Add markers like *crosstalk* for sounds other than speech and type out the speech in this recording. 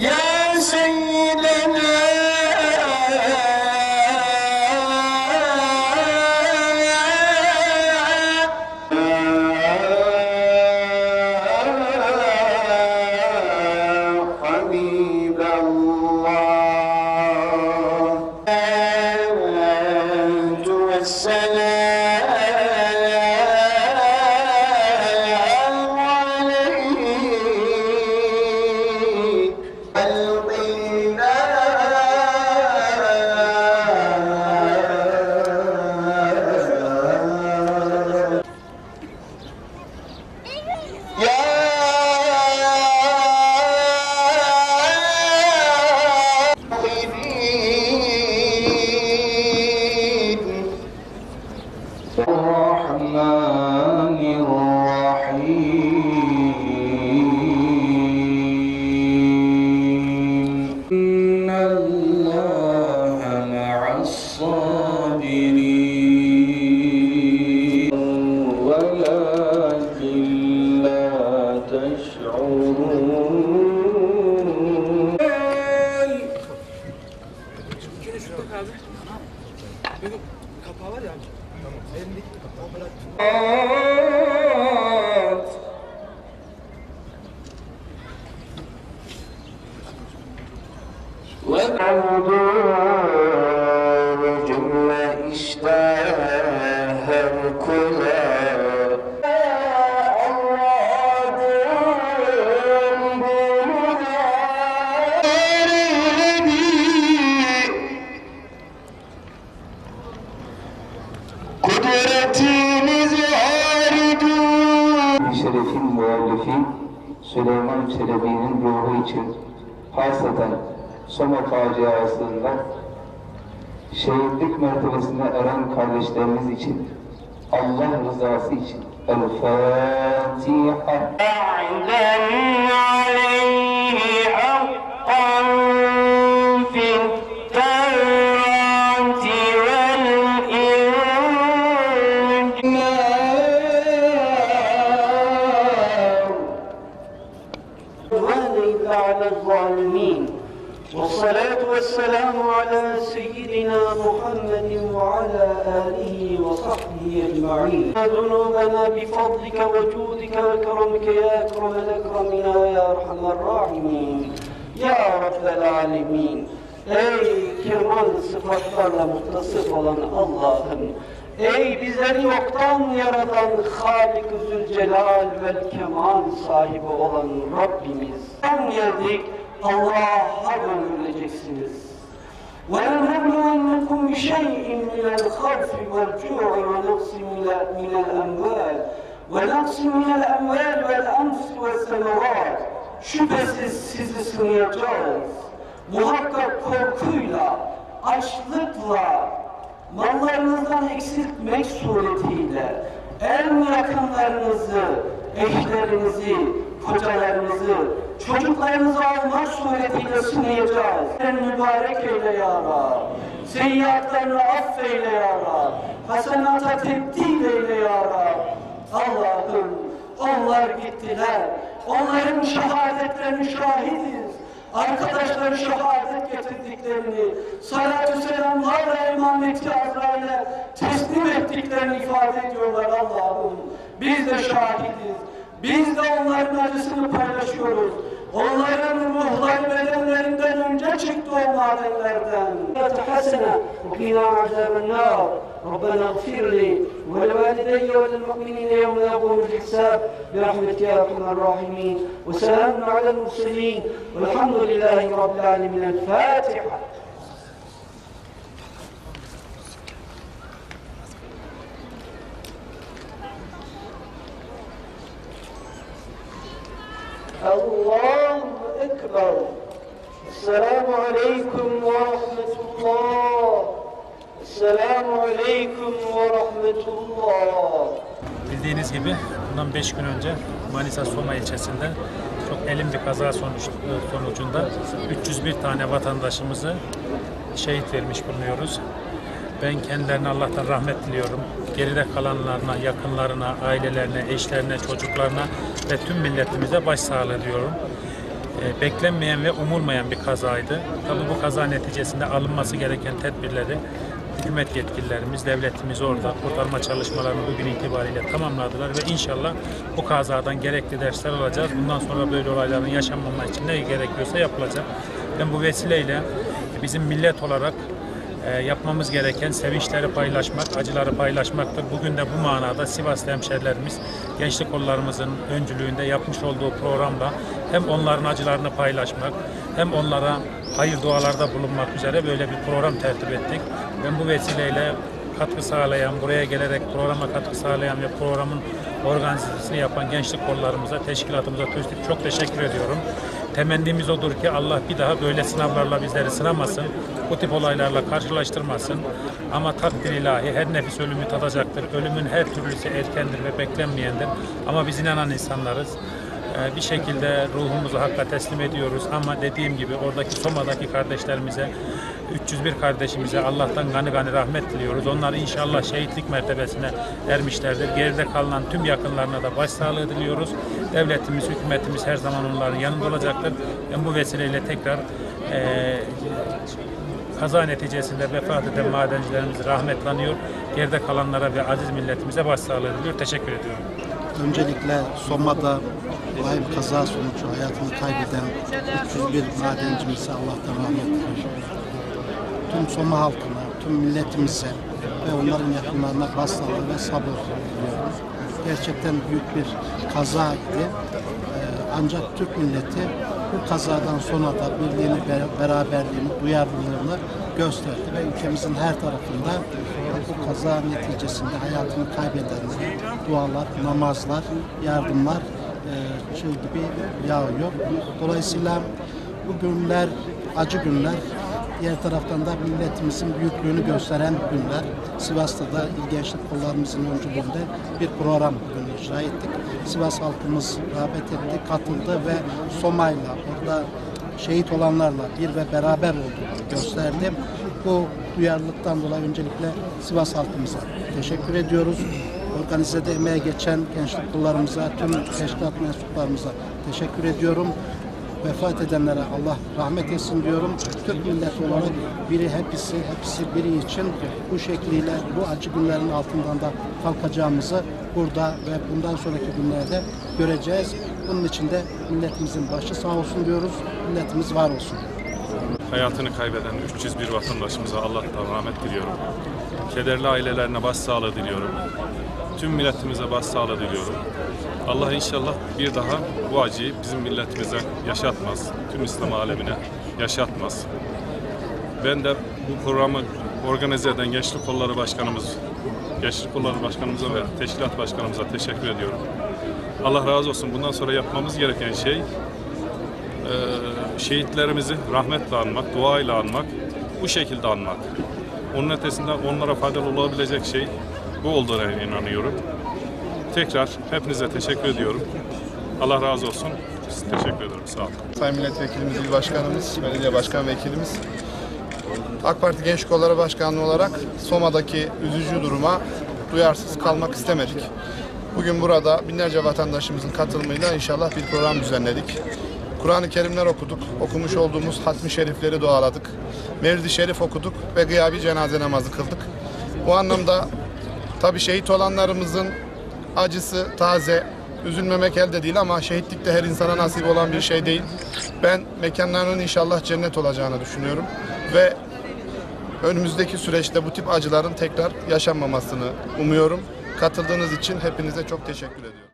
Yes. abi. Benim kapağı var ya abi. Tamam. Elindeki kapağı. *laughs* Kudretiniz haridur. Şerefin müellifi Süleyman Çelebi'nin ruhu için hasaten Soma faciasında şehitlik mertebesine eren kardeşlerimiz için Allah rızası için El Fatiha عدوان على الظالمين. والصلاة والسلام على سيدنا محمد وعلى آله وصحبه أجمعين. ذنوبنا بفضلك وجودك وكرمك يا أكرم الأكرمين ويا أرحم الراحمين. يا رب العالمين. Ey kemal sıfatlarla muttasıf olan Allah'ım Ey bizleri yoktan yaratan Halik-ı Zülcelal vel Kemal sahibi olan Rabbimiz Sen geldik Allah'a döndürüleceksiniz ولنبلونكم بشيء من الخوف والجوع ونقص من من الأموال ونقص من الأموال والأنفس والثمرات Şüphesiz sizi sınayacağız. Muhakkak korkuyla, açlıkla, mallarınızdan eksiltmek suretiyle en yakınlarınızı, eşlerinizi, kocalarınızı, çocuklarınızı almak suretiyle sınayacağız. Sen mübarek eyle ya Rab. Seyyiatlarını affeyle ya Rab. Hasenata tebdil eyle ya Rab. Allah'ım onlar gittiler. Onların şehadetlerini şahidiz. Arkadaşları şehadet getirdiklerini, salatü selamlarla emaneti Azrail'e teslim ettiklerini ifade ediyorlar Allah'ım. Biz de şahidiz. Biz de onların acısını paylaşıyoruz. Onların bedenlerinden çıktı o madenlerden. حسنة وقنا عذاب النار. ربنا اغفر لي ولوالدي وللمؤمنين يوم يقوم الحساب برحمتك يا أرحم الراحمين. وسلام على المرسلين. والحمد لله رب العالمين. الفاتحة. الله أكبر. السلام عليكم ورحمة الله السلام عليكم ورحمة الله Bildiğiniz gibi bundan 5 gün önce Manisa Soma ilçesinde çok elim bir kaza sonuç, sonucunda 301 tane vatandaşımızı şehit vermiş bulunuyoruz. Ben kendilerine Allah'tan rahmet diliyorum. Geride kalanlarına, yakınlarına, ailelerine, eşlerine, çocuklarına ve tüm milletimize başsağlığı diliyorum. e, beklenmeyen ve umulmayan bir kazaydı. Tabii bu kaza neticesinde alınması gereken tedbirleri hükümet yetkililerimiz, devletimiz orada kurtarma çalışmalarını bugün itibariyle tamamladılar ve inşallah bu kazadan gerekli dersler alacağız. Bundan sonra böyle olayların yaşanmaması için ne gerekiyorsa yapılacak. Ben bu vesileyle bizim millet olarak yapmamız gereken sevinçleri paylaşmak, acıları paylaşmaktır. Bugün de bu manada Sivaslı hemşerilerimiz gençlik kollarımızın öncülüğünde yapmış olduğu programda hem onların acılarını paylaşmak hem onlara hayır dualarda bulunmak üzere böyle bir program tertip ettik. Ben bu vesileyle katkı sağlayan, buraya gelerek programa katkı sağlayan ve programın organizasyonu yapan gençlik kollarımıza, teşkilatımıza çok teşekkür ediyorum. Temennimiz odur ki Allah bir daha böyle sınavlarla bizleri sınamasın, bu tip olaylarla karşılaştırmasın. Ama takdir ilahi her nefis ölümü tadacaktır. Ölümün her türlüsü erkendir ve beklenmeyendir. Ama biz inanan insanlarız. Ee, bir şekilde ruhumuzu Hakk'a teslim ediyoruz ama dediğim gibi oradaki Soma'daki kardeşlerimize 301 kardeşimize Allah'tan gani gani rahmet diliyoruz. Onlar inşallah şehitlik mertebesine ermişlerdir. Geride kalan tüm yakınlarına da başsağlığı diliyoruz. Devletimiz, hükümetimiz her zaman onların yanında olacaktır. Ben bu vesileyle tekrar eee kaza neticesinde vefat eden madencilerimiz rahmetlanıyor. Geride kalanlara ve aziz milletimize başsağlığı diliyor. Teşekkür ediyorum. Öncelikle Soma'da vahim kaza sonucu hayatını kaybeden 301 madencimize Allah'tan rahmet diliyorum. Tüm Soma halkına, tüm milletimize ve onların yakınlarına başsağlığı ve sabır diliyorum. Gerçekten büyük bir kazaydı. Ee, Ancak Türk milleti bu kazadan sonra da birliğini, ber- beraberliğini, duyarlılığını gösterdi ve ülkemizin her tarafında bu kaza neticesinde hayatını kaybedenlere dualar, namazlar, yardımlar e, çığ gibi yağıyor. Dolayısıyla bu günler acı günler. Diğer taraftan da milletimizin büyüklüğünü gösteren günler. Sivas'ta da İl Gençlik Kollarımızın öncülüğünde bir program bugün icra ettik. Sivas halkımız rağbet etti, katıldı ve Soma'yla orada şehit olanlarla bir ve beraber olduğunu gösterdi. Bu duyarlılıktan dolayı öncelikle Sivas halkımıza teşekkür ediyoruz. Organizede emeğe geçen gençlik kollarımıza, tüm teşkilat mensuplarımıza teşekkür ediyorum. Vefat edenlere Allah rahmet etsin diyorum. Türk milleti olarak biri hepsi, hepsi biri için bu şekliyle bu acı günlerin altından da kalkacağımızı burada ve bundan sonraki günlerde göreceğiz. Bunun için de milletimizin başı sağ olsun diyoruz. Milletimiz var olsun. hayatını kaybeden 301 vatandaşımıza Allah'tan rahmet diliyorum. Kederli ailelerine başsağlığı diliyorum. Tüm milletimize başsağlığı diliyorum. Allah inşallah bir daha bu acıyı bizim milletimize yaşatmaz. Tüm İslam alemine yaşatmaz. Ben de bu programı organize eden Gençlik Kolları Başkanımız, Gençlik Kolları Başkanımıza ve Teşkilat Başkanımıza teşekkür ediyorum. Allah razı olsun. Bundan sonra yapmamız gereken şey e, şehitlerimizi rahmetle anmak, duayla anmak, bu şekilde anmak. Onun ötesinde onlara faydalı olabilecek şey bu olduğuna inanıyorum. Tekrar hepinize teşekkür ediyorum. Allah razı olsun. Teşekkür ederim. Sağ olun. Sayın Milletvekilimiz, İl Başkanımız, Belediye Başkan Vekilimiz. AK Parti Genç Kolları Başkanlığı olarak Soma'daki üzücü duruma duyarsız kalmak istemedik. Bugün burada binlerce vatandaşımızın katılımıyla inşallah bir program düzenledik. Kur'an-ı Kerimler okuduk, okumuş olduğumuz hatmi şerifleri dualadık. Mevlid-i Şerif okuduk ve gıyabi cenaze namazı kıldık. Bu anlamda tabii şehit olanlarımızın acısı taze, üzülmemek elde değil ama şehitlik de her insana nasip olan bir şey değil. Ben mekanlarının inşallah cennet olacağını düşünüyorum ve önümüzdeki süreçte bu tip acıların tekrar yaşanmamasını umuyorum. Katıldığınız için hepinize çok teşekkür ediyorum.